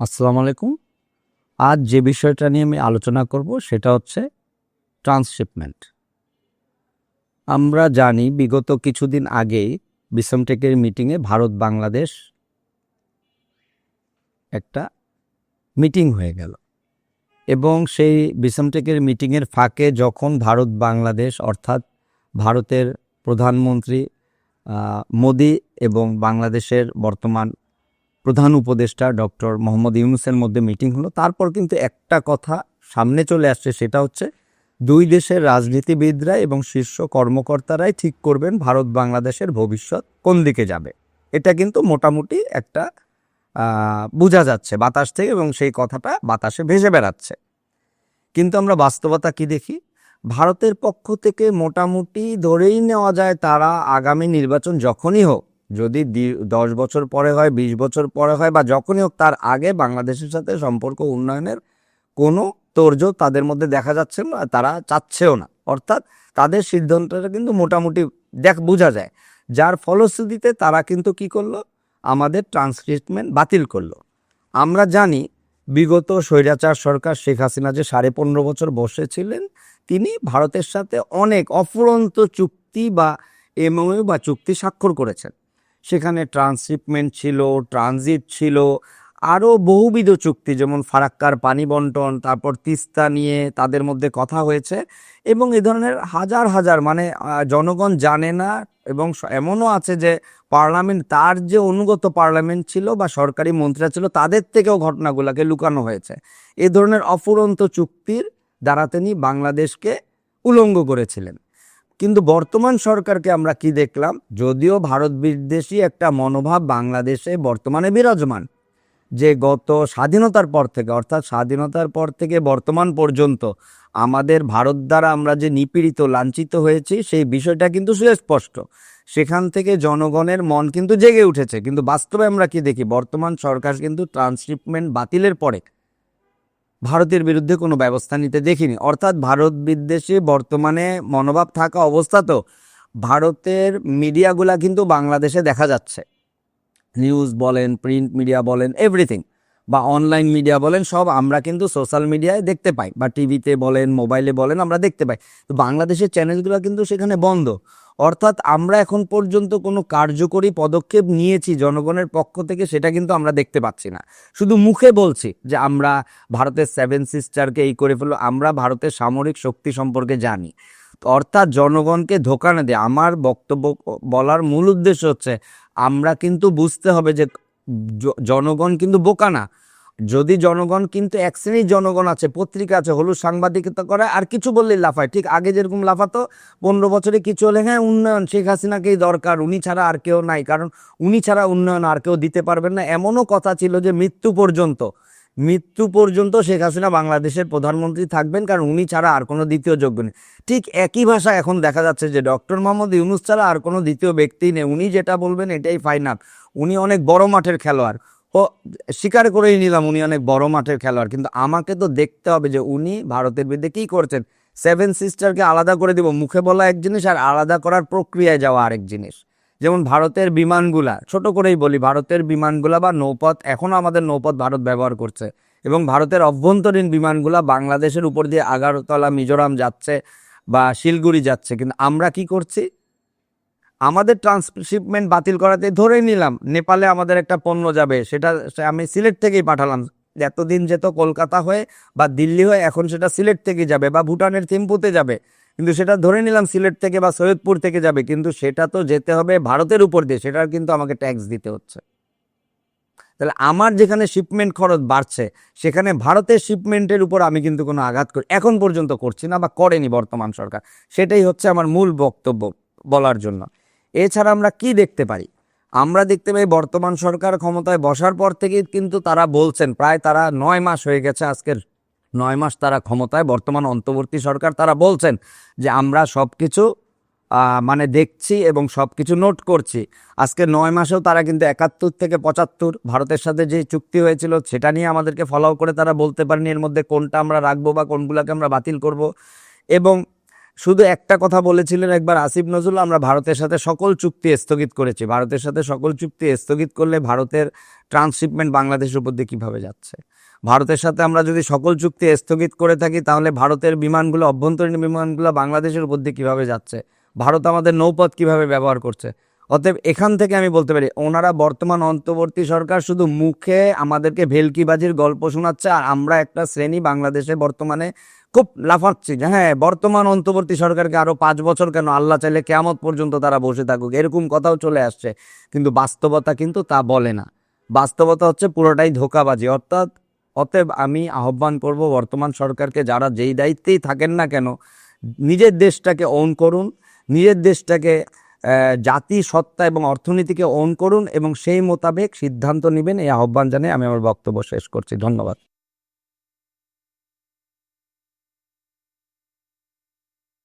আসসালামু আলাইকুম। আজ যে বিষয়টা নিয়ে আমি আলোচনা করব সেটা হচ্ছে ট্রান্সশিপমেন্ট। আমরা জানি বিগত কিছুদিন আগেই বিসমটেকের মিটিংয়ে ভারত বাংলাদেশ একটা মিটিং হয়ে গেল। এবং সেই বিসমটেকের মিটিংয়ের ফাঁকে যখন ভারত বাংলাদেশ অর্থাৎ ভারতের প্রধানমন্ত্রী মোদি এবং বাংলাদেশের বর্তমান প্রধান উপদেষ্টা ডক্টর মোহাম্মদ ইউনুসের মধ্যে মিটিং হলো। তারপর কিন্তু একটা কথা সামনে চলে আসছে, সেটা হচ্ছে দুই দেশের রাজনীতিবিদরা এবং শীর্ষ কর্মকর্তারাই ঠিক করবেন ভারত বাংলাদেশের ভবিষ্যৎ কোন দিকে যাবে। এটা কিন্তু মোটামুটি একটা বোঝা যাচ্ছে বাতাস থেকে এবং সেই কথাটা বাতাসে ভেসে বেড়াচ্ছে। কিন্তু আমরা বাস্তবতা কি দেখি? ভারতের পক্ষ থেকে মোটামুটি ধরেই নেওয়া যায় তারা আগামী নির্বাচন যখনই হোক যদি দশ বছর পরে হয়, বিশ বছর পরে হয় বা যখনই হোক, তার আগে বাংলাদেশের সাথে সম্পর্ক উন্নয়নের কোনো তোড়জোড় তাদের মধ্যে দেখা যাচ্ছে না, তারা চাচ্ছেও না। অর্থাৎ তাদের সিদ্ধান্তটা কিন্তু মোটামুটি দেখ, বোঝা যায়। যার ফলশ্রুতিতে তারা কিন্তু কি করল? আমাদের ট্রান্সক্রিপ্টমেন্ট বাতিল করল। আমরা জানি বিগত স্বৈরাচার সরকার শেখ হাসিনা যে সাড়ে পনেরো বছর বসেছিলেন, তিনি ভারতের সাথে অনেক অফুরন্ত চুক্তি বা এমওইউ বা চুক্তি স্বাক্ষর করেছেন। সেখানে ট্রান্সশিপমেন্ট ছিল ট্রানজিট ছিল আরও বহুবিধ চুক্তি, যেমন ফারাক্কার পানি বন্টন, তারপর তিস্তা নিয়ে তাদের মধ্যে কথা হয়েছে এবং এ ধরনের হাজার হাজার মানে জনগণ জানে না এবং এমনও আছে যে পার্লামেন্ট, তার যে অনুগত পার্লামেন্ট ছিল বা সরকারি মন্ত্রীরা ছিল, তাদের থেকেও ঘটনাগুলোকে লুকানো হয়েছে। এ ধরনের অফুরন্ত চুক্তির দ্বারা তিনি বাংলাদেশকে উলঙ্গ করেছিলেন। কিন্তু বর্তমান সরকারকে আমরা কি দেখলাম? যদিও ভারত বিদ্বেষী একটা মনোভাব বাংলাদেশে বর্তমানে বিরাজমান, যে গত স্বাধীনতার পর থেকে, অর্থাৎ স্বাধীনতার পর থেকে বর্তমান পর্যন্ত আমাদের ভারত দ্বারা আমরা যে নিপীড়িত, লাঞ্ছিত হয়েছি, সেই বিষয়টা কিন্তু সুস্পষ্ট। সেখান থেকে জনগণের মন কিন্তু জেগে উঠেছে। কিন্তু বাস্তবে আমরা কি দেখি? বর্তমান সরকার কিন্তু ট্রান্সশিপমেন্ট বাতিলের পরে ভারতের বিরুদ্ধে কোনো ব্যবস্থা নিতে দেখিনি। অর্থাৎ ভারত বিদ্বেষে বর্তমানে মনোভাব থাকা অবস্থাতেও ভারতের মিডিয়াগুলা কিন্তু বাংলাদেশে দেখা যাচ্ছে। নিউজ বলেন, প্রিন্ট মিডিয়া বলেন এভরিথিং বা অনলাইন মিডিয়া বলেন, সব আমরা কিন্তু সোশ্যাল মিডিয়ায় দেখতে পাই বা টিভিতে বলেন মোবাইলে বলেন, আমরা দেখতে পাই। তো বাংলাদেশের চ্যানেলগুলো কিন্তু সেখানে বন্ধ। অর্থাৎ আমরা এখন পর্যন্ত কোনো কার্যকরী পদক্ষেপ নিয়েছি জনগণের পক্ষ থেকে, সেটা কিন্তু আমরা দেখতে পাচ্ছি না। শুধু মুখে বলছি যে আমরা ভারতের সেভেন সিস্টারকে এই করে ফেলল আমরা ভারতের সামরিক শক্তি সম্পর্কে জানি। অর্থাৎ জনগণকে ধোকা না দিয়ে। আমার বক্তব্য বলার মূল উদ্দেশ্য হচ্ছে, আমরা কিন্তু বুঝতে হবে যে জনগণ কিন্তু বোকা না। যদি জনগণ কিন্তু এক শ্রেণির জনগণ আছে, পত্রিকা আছে, হলুদ সাংবাদিকতা করে, আর কিছু বললেই লাফায়। ঠিক আগে যেরকম লাফাতো, পনেরো বছরে কিছু হলে হ্যাঁ উন্নয়ন, শেখ হাসিনাকেই দরকার, উনি ছাড়া আর কেউ নাই। কারণ উনি ছাড়া উন্নয়ন আর কেউ দিতে পারবেন না। এমনও কথা ছিল যে মৃত্যু পর্যন্ত মৃত্যু পর্যন্ত শেখ হাসিনা বাংলাদেশের প্রধানমন্ত্রী থাকবেন, কারণ উনি ছাড়া আর কোনো দ্বিতীয় যোগ্য নেই। ঠিক একই ভাষা এখন দেখা যাচ্ছে যে ডক্টর মোহাম্মদ ইউনুস ছাড়া আর কোনো দ্বিতীয় ব্যক্তি নেই। উনি যেটা বলবেন এটাই ফাইনাল উনি অনেক বড় মাঠের খেলোয়াড়। ও, স্বীকার করেই নিলাম উনি অনেক বড় মাঠের খেলোয়াড়, কিন্তু আমাকে তো দেখতে হবে যে উনি ভারতের বিরুদ্ধে কী করছেন। সেভেন সিস্টারকে আলাদা করে দিব, মুখে বলা এক জিনিস আর আলাদা করার প্রক্রিয়ায় যাওয়া আরেক জিনিস। যেমন ভারতের বিমানগুলা, ছোট করেই বলি, ভারতের বিমানগুলা বা নৌপথ এখনও আমাদের নৌপথ ভারত ব্যবহার করছে। এবং ভারতের অভ্যন্তরীণ বিমানগুলা বাংলাদেশের উপর দিয়ে আগারতলা, মিজোরাম যাচ্ছে বা শিলগুড়ি যাচ্ছে। কিন্তু আমরা কি করছি? আমাদের ট্রান্সশিপমেন্ট বাতিল করাতে ধরেই নিলাম, নেপালে আমাদের একটা পণ্য যাবে, সেটা আমি সিলেট থেকেই পাঠালাম। এতদিন যেত কলকাতা হয়ে বা দিল্লি হয়ে, এখন সেটা সিলেট থেকে যাবে বা ভুটানের থিম্পুতে যাবে। কিন্তু সেটা ধরে নিলাম সিলেট থেকে বা সৈয়দপুর থেকে যাবে, কিন্তু সেটা তো যেতে হবে ভারতের উপর দিয়ে, সেটার কিন্তু আমাকে ট্যাক্স দিতে হচ্ছে। তাহলে আমার যেখানে শিপমেন্ট খরচ বাড়ছে, সেখানে ভারতের শিপমেন্টের উপর আমি কিন্তু কোনো আঘাত করি, এখন পর্যন্ত করছি না বা করেনি বর্তমান সরকার। সেটাই হচ্ছে আমার মূল বক্তব্য বলার জন্য। এছাড়া আমরা কি দেখতে পারি? আমরা দেখতে পাই বর্তমান সরকার ক্ষমতায় বসার পর থেকেই কিন্তু তারা বলছেন, প্রায় তারা নয় মাস হয়ে গেছে আজকের নয় মাস তারা ক্ষমতায়, বর্তমান অন্তর্বর্তী সরকার তারা বলছেন যে আমরা সব কিছু মানে দেখছি এবং সব কিছু নোট করছি। আজকে নয় মাসেও তারা কিন্তু একাত্তর থেকে পঁচাত্তর ভারতের সাথে যে চুক্তি হয়েছিল সেটা নিয়ে আমাদেরকে ফলো করে তারা বলতে পারেনি এর মধ্যে কোনটা আমরা রাখব বা কোনগুলোকে আমরা বাতিল করব। এবং শুধু একটা কথা বলেছিলেন একবার আসিফ নজরুল, আমরা ভারতের সাথে সকল চুক্তি স্থগিত করেছি। ভারতের সাথে সকল চুক্তি স্থগিত করলে ভারতের ট্রান্সশিপমেন্ট বাংলাদেশের উপর দিয়ে কীভাবে যাচ্ছে? ভারতের সাথে আমরা যদি সকল চুক্তি স্থগিত করে থাকি, তাহলে ভারতের বিমানগুলো, অভ্যন্তরীণ বিমানগুলো বাংলাদেশের উপর দিয়ে কীভাবে যাচ্ছে? ভারত আমাদের নৌপথ কীভাবে ব্যবহার করছে? অতএব এখান থেকে আমি বলতে পারি, ওনারা বর্তমান অন্তর্বর্তী সরকার শুধু মুখে আমাদেরকে ভেলকিবাজির গল্প শোনাচ্ছে, আর আমরা একটা শ্রেণি বাংলাদেশে বর্তমানে খুব লাফাচ্ছি যে হ্যাঁ বর্তমান অন্তর্বর্তী সরকারকে আরও পাঁচ বছর কেন? আল্লাহ চাইলে কেমত পর্যন্ত তারা বসে থাকুক। এরকম কথাও চলে আসছে। কিন্তু বাস্তবতা কিন্তু তা বলে না। বাস্তবতা হচ্ছে পুরোটাই ধোকাবাজি। অর্থাৎ অতএব আমি আহ্বান করব বর্তমান সরকারকে, যারা যেই দায়িত্বেই থাকেন না কেন, নিজের দেশটাকে ওন করুন, নিজের দেশটাকে জাতি, সত্তা এবং অর্থনীতিকে ওন করুন এবং সেই মোতাবেক সিদ্ধান্ত নেবেন, এই আহ্বান জানিয়ে আমি আমার বক্তব্য শেষ করছি। ধন্যবাদ।